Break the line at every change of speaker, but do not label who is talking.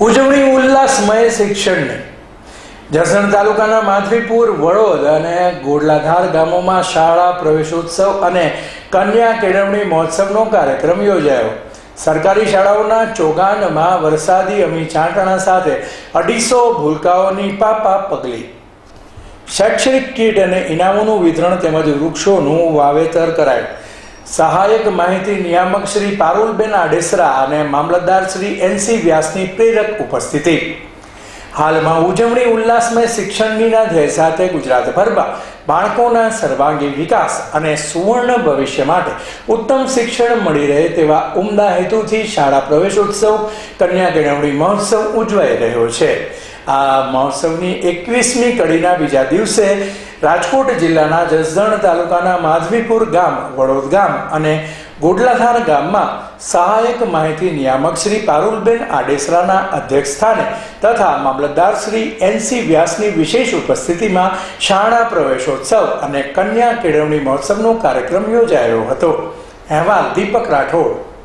ઉજવણી ઉલ્લાસમય શિક્ષણની. જસણ તાલુકાના માધવીપુર, વડોદ અને ગોડલાધાર ગામોમાં શાળા પ્રવેશોત્સવ અને કન્યા કેળવણી મહોત્સવનો કાર્યક્રમ યોજાયો. સરકારી શાળાઓના ચોગાનમાં વરસાદી અમી છાંટણા સાથે અઢીસો ભૂલકાઓની પાપા પગલી. શૈક્ષણિક કીટ અને ઇનામોનું વિતરણ તેમજ વૃક્ષોનું વાવેતર કરાયું. સહાયક માહિતી નિયામક શ્રી પારુલબેન આડેસરા અને મામલતદાર શ્રી એનસી વ્યાસની પ્રેરક ઉપસ્થિતિ. હાલમાં ઉજવણી ઉલ્લાસમય શિક્ષણનીના ધ્યેય સાથે ગુજરાતભરમાં બાળકોના સર્વાંગી વિકાસ અને સુવર્ણ ભવિષ્ય માટે ઉત્તમ શિક્ષણ મળી રહે તેવા ઉમદા હેતુથી શાળા પ્રવેશોત્સવ, કન્યા કેળવણી મહોત્સવ ઉજવાઈ રહ્યો છે. આ મહોત્સવની એકવીસમી કડીના બીજા દિવસે રાજકોટ જિલ્લાના જસદણ તાલુકાના માધવીપુર ગામ, વડોદ ગામ અને ગોડલાધાર ગામમાં સહાયક માહિતી નિયામક શ્રી પારુલબેન આડેસરાના અધ્યક્ષ સ્થાને તથા મામલતદાર શ્રી એનસી વ્યાસની વિશેષ ઉપસ્થિતિમાં શાળા પ્રવેશોત્સવ અને કન્યા કેળવણી મહોત્સવનો કાર્યક્રમ યોજાયો હતો. અહેવાલ દીપક રાઠોડ